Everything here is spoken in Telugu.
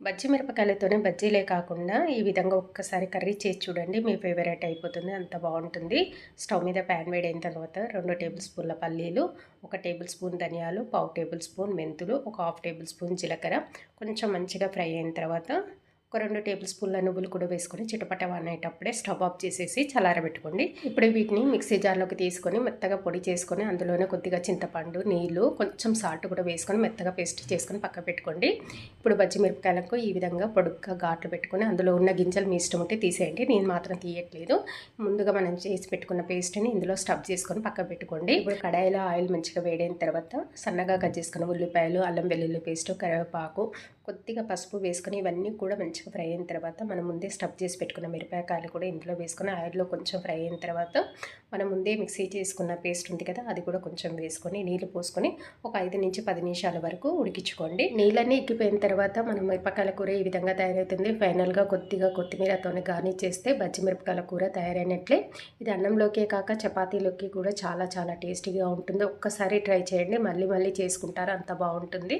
బజ్జి మిరపకాయలతోనే బజ్జీలే కాకుండా ఈ విధంగా ఒక్కసారి కర్రీ చేసి చూడండి మీ ఫేవరెట్ అయిపోతుంది అంత బాగుంటుంది. స్టవ్ మీద ప్యాన్ వేడైన తర్వాత రెండు టేబుల్ స్పూన్ల పల్లీలు ఒక టేబుల్ స్పూన్ ధనియాలు పావు టేబుల్ స్పూన్ మెంతులు ఒక హాఫ్ టేబుల్ స్పూన్ జీలకర్ర. కొంచెం మంచిగా ఫ్రై అయిన తర్వాత ఒక రెండు టేబుల్ స్పూన్ల నువ్వులు కూడా వేసుకొని చిటపట అనేటప్పుడే స్టవ్ ఆఫ్ చేసేసి చల్లారబెట్టుకోండి. ఇప్పుడు వీటిని మిక్సీ జార్లోకి తీసుకొని మెత్తగా పొడి చేసుకొని అందులోనే కొద్దిగా చింతపండు నీళ్ళు కొంచెం సాల్ట్ కూడా వేసుకొని మెత్తగా పేస్ట్ చేసుకొని పక్క పెట్టుకోండి. ఇప్పుడు బజ్జి మిరపకాయలకు ఈ విధంగా పొడుగ్గా ఘాట్లు పెట్టుకొని అందులో ఉన్న గింజలు మీ ఇష్టం ఉంటే తీసేయండి. నేను మాత్రం తీయట్లేదు. ముందుగా మనం చేసి పెట్టుకున్న పేస్ట్ని ఇందులో స్టఫ్ చేసుకొని పక్క పెట్టుకోండి. ఇప్పుడు కడాయిలో ఆయిల్ మంచిగా వేడైన తర్వాత సన్నగా కట్ చేసుకున్న ఉల్లిపాయలు అల్లం వెల్లుల్లి పేస్ట్ కరివేపాకు కొద్దిగా పసుపు వేసుకొని ఇవన్నీ కూడా మంచిగా ఫ్రై అయిన తర్వాత మనం ముందే స్టఫ్ చేసి పెట్టుకున్న మిరపకాయలు కూడా ఇందులో వేసుకొని ఆయిల్లో కొంచెం ఫ్రై అయిన తర్వాత మనం ముందే మిక్సీ చేసుకున్న పేస్ట్ ఉంది కదా అది కూడా కొంచెం వేసుకొని నీళ్ళు పోసుకొని ఒక ఐదు నుంచి పది నిమిషాల వరకు ఉడికించుకోండి. నీళ్ళన్నీ ఎక్కిపోయిన తర్వాత మనం మిరపకాయల కూర ఈ విధంగా తయారవుతుంది. ఫైనల్గా కొద్దిగా కొత్తిమీరతో గార్నిష్ చేస్తే బజ్జి మిరపకాయల కూర తయారైనట్లే. ఇది అన్నంలోకే కాక చపాతీలోకి కూడా చాలా చాలా టేస్టీగా ఉంటుంది. ఒక్కసారి ట్రై చేయండి. మళ్ళీ మళ్ళీ చేసుకుంటారు. అంత బాగుంటుంది.